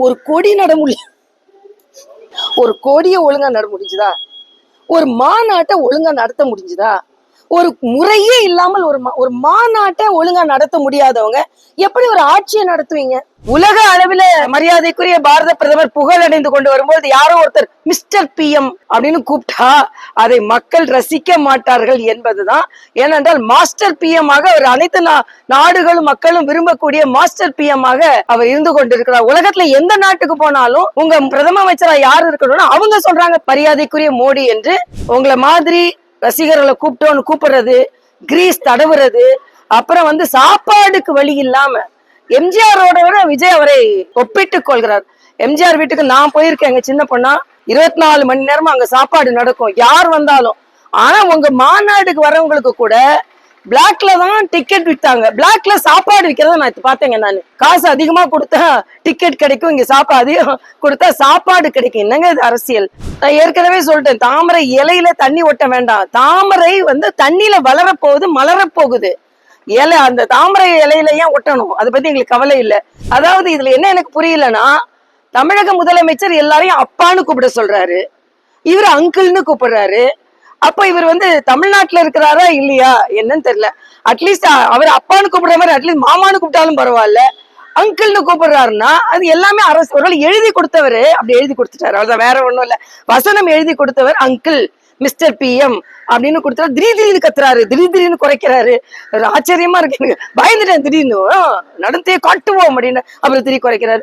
ஒரு கொடி நட முடியும் ஒரு கொடியை ஒழுங்கா நட முடிஞ்சுதா? ஒரு மாநாட்டை ஒழுங்கா நடத்த முடிஞ்சுதா? ஒரு முறையே இல்லாமல் ஒரு மா- ஒரு மாநாட்டை ஒழுங்கா நடத்த முடியாதவங்க எப்படி ஒரு ஆட்சியை நடத்துவீங்க? உலக அளவில் மரியாதைக்குரிய பாரத பிரதமர் புகழடைந்து கொண்டு வரும்போது யாரோ ஒருத்தர் மிஸ்டர் பி எம் அப்படின்னு கூப்பிட்டா அதை மக்கள் ரசிக்க மாட்டார்கள் என்பதுதான். ஏனென்றால் மாஸ்டர் பிஎம் ஆக அவர் அனைத்து நா- நாடுகளும் மக்களும் விரும்பக்கூடிய மாஸ்டர் பிஎம் ஆக அவர் இருந்து கொண்டிருக்கிறார். உலகத்துல எந்த நாட்டுக்கு போனாலும் உங்க பிரதம அமைச்சரா யார் இருக்கணும்னா அவங்க சொல்றாங்க. மரியாதைக்குரிய மோடி என்று. உங்களை மாதிரி ரசிகர்களை கூப்பிட்டோன்னு கூப்பிடுறது கிரீஸ் தடவுறது அப்புறம் வந்து சாப்பாடுக்கு வழி இல்லாம எம்ஜிஆரோட விட விஜய் அவரை ஒப்பிட்டு கொள்கிறார். எம்ஜிஆர் வீட்டுக்கு நான் போயிருக்கேன் எங்க சின்ன பொண்ணா. இருபத்தி நாலு மணி நேரமும் அங்க சாப்பாடு நடக்கும். யார் வந்தாலும். ஆனா உங்க மாநாடுக்கு வரவங்களுக்கு கூட பிளாக்ல தான் டிக்கெட் வித்தாங்க. பிளாக்ல சாப்பாடு விற்கிறத நான் இப்ப பார்த்தேங்க நான். காசு அதிகமா கொடுத்தா டிக்கெட் கிடைக்கும் இங்க சாப்பாடு அதிகம் கொடுத்தா சாப்பாடு கிடைக்கும். என்னங்க இது அரசியல்? நான் ஏற்கனவே சொல்லிட்டேன் தாமரை இலையில தண்ணி ஒட்ட வேண்டாம். தாமரை வந்து தண்ணியில வளரப் போகுது மலர போகுது இலை அந்த தாமரை இலையில ஏன் ஒட்டணும்? அதை பத்தி எங்களுக்கு கவலை இல்லை. அதாவது இதுல என்ன எனக்கு புரியலன்னா தமிழக முதலமைச்சர் எல்லாரையும் அப்பான்னு கூப்பிட சொல்றாரு. இவர் அங்கிள்னு கூப்பிடுறாரு. அப்ப இவர் வந்து தமிழ்நாட்டுல இருக்கிறாரா இல்லையா? என்னன்னு தெரியல. அட்லீஸ்ட் அவர் அப்பான்னு கூப்பிடுற மாதிரி அட்லீஸ்ட் மாமான்னு கூப்பிட்டாலும் பரவாயில்ல. அங்கிள்னு கூப்பிடுறாருன்னா அது எல்லாமே அரசு ஒரு எழுதி கொடுத்தவர் அப்படி எழுதி கொடுத்துட்டாரு. அவ்வளவுதான் வேற ஒண்ணும் இல்ல. வசனம் எழுதி கொடுத்தவர் அங்கிள் மிஸ்டர் பி எம் அப்படின்னு கொடுத்தாரு திடீர் திடீர்னு கத்துறாரு திடீர் திடீர்னு குறைக்கிறாரு. ஒரு ஆச்சரியமா இருக்கு எனக்கு. பயந்துட்டேன் திடீர்னு. நடந்தே காட்டுவோம் அப்படின்னு அப்புறம் திடீர் குறைக்கிறாரு.